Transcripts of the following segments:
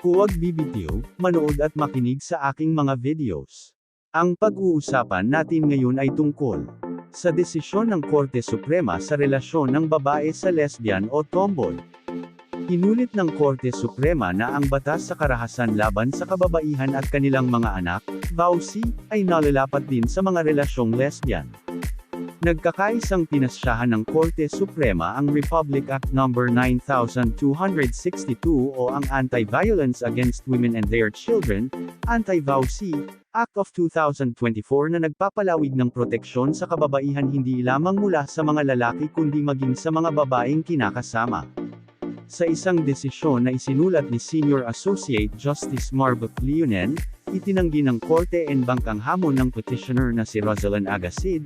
Huwag bibitiw, manood at makinig sa aking mga videos. Ang pag-uusapan natin ngayon ay tungkol sa desisyon ng Korte Suprema sa relasyon ng babae sa lesbian o tomboy. Inulit ng Korte Suprema na ang batas sa karahasan laban sa kababaihan at kanilang mga anak, VAUSI, ay nalalapat din sa mga relasyong lesbian. Nagkakaisang pinasyahan ng Korte Suprema ang Republic Act No. 9262 o ang Anti-Violence Against Women and Their Children, Anti-VAUSI, Act of 2024 na nagpapalawig ng proteksyon sa kababaihan hindi lamang mula sa mga lalaki kundi maging sa mga babaeng kinakasama. Sa isang desisyon na isinulat ni Senior Associate Justice Marbuck Leonen, itinanggi ng Korte en Bank ang hamon ng petitioner na si Rosalind Agasid,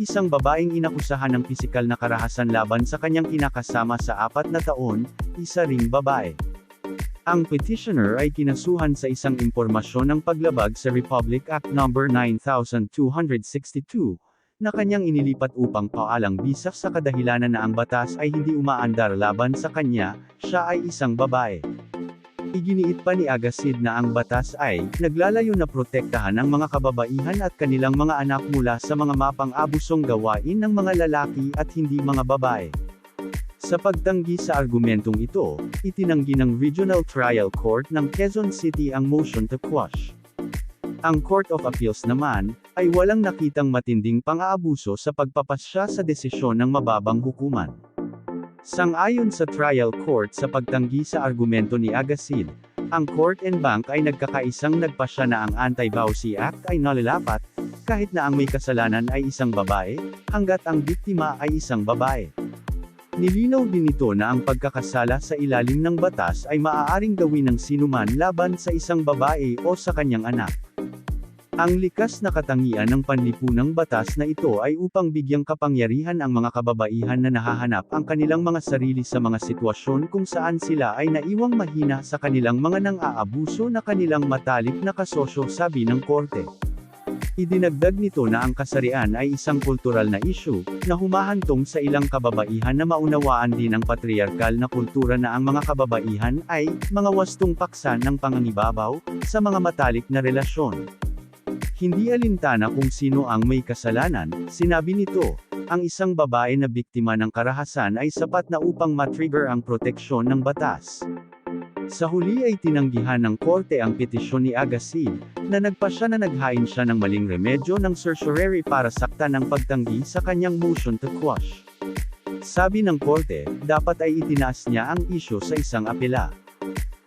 isang babaeng inakusahan ng pisikal na karahasan laban sa kanyang kinakasama sa apat na taon, isa ring babae. Ang petitioner ay kinasuhan sa isang impormasyon ng paglabag sa Republic Act No. 9262, na kanyang inilipat upang paalang bisak sa kadahilanan na ang batas ay hindi umaandar laban sa kanya, siya ay isang babae. Iginiit pa ni Agasid na ang batas ay, naglalayo na protektahan ang mga kababaihan at kanilang mga anak mula sa mga mapang-abusong gawain ng mga lalaki at hindi mga babae. Sa pagtanggi sa argumentong ito, itinanggi ng Regional Trial Court ng Quezon City ang motion to quash. Ang Court of Appeals naman, ay walang nakitang matinding pang-aabuso sa pagpapasya sa desisyon ng mababang hukuman. Sang-ayon sa trial court sa pagtanggi sa argumento ni Agasid, ang Court and Bank ay nagkakaisang nagpasya na ang Anti-Vowsy Act ay nalalapat, kahit na ang may kasalanan ay isang babae, hanggat ang biktima ay isang babae. Nilinaw din ito na ang pagkakasala sa ilalim ng batas ay maaaring gawin ng sinuman laban sa isang babae o sa kanyang anak. Ang likas na katangian ng panlipunang batas na ito ay upang bigyang kapangyarihan ang mga kababaihan na nahahanap ang kanilang mga sarili sa mga sitwasyon kung saan sila ay naiwang mahina sa kanilang mga nang-aabuso na kanilang matalik na kasosyo sabi ng korte. Idinagdag nito na ang kasarian ay isang kultural na issue, na humahantong sa ilang kababaihan na maunawaan din ang patriarkal na kultura na ang mga kababaihan ay, mga wastong paksa ng pangangibabaw, sa mga matalik na relasyon. Hindi alintana kung sino ang may kasalanan, sinabi nito, ang isang babae na biktima ng karahasan ay sapat na upang matrigger ang proteksyon ng batas. Sa huli ay tinanggihan ng korte ang petisyon ni Agasid, na nagpasya na naghain siya ng maling remedyo ng certiorari para saktan ang pagtanggi sa kanyang motion to quash. Sabi ng korte, dapat ay itinaas niya ang isyo sa isang apela.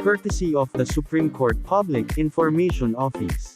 Courtesy of the Supreme Court Public Information Office.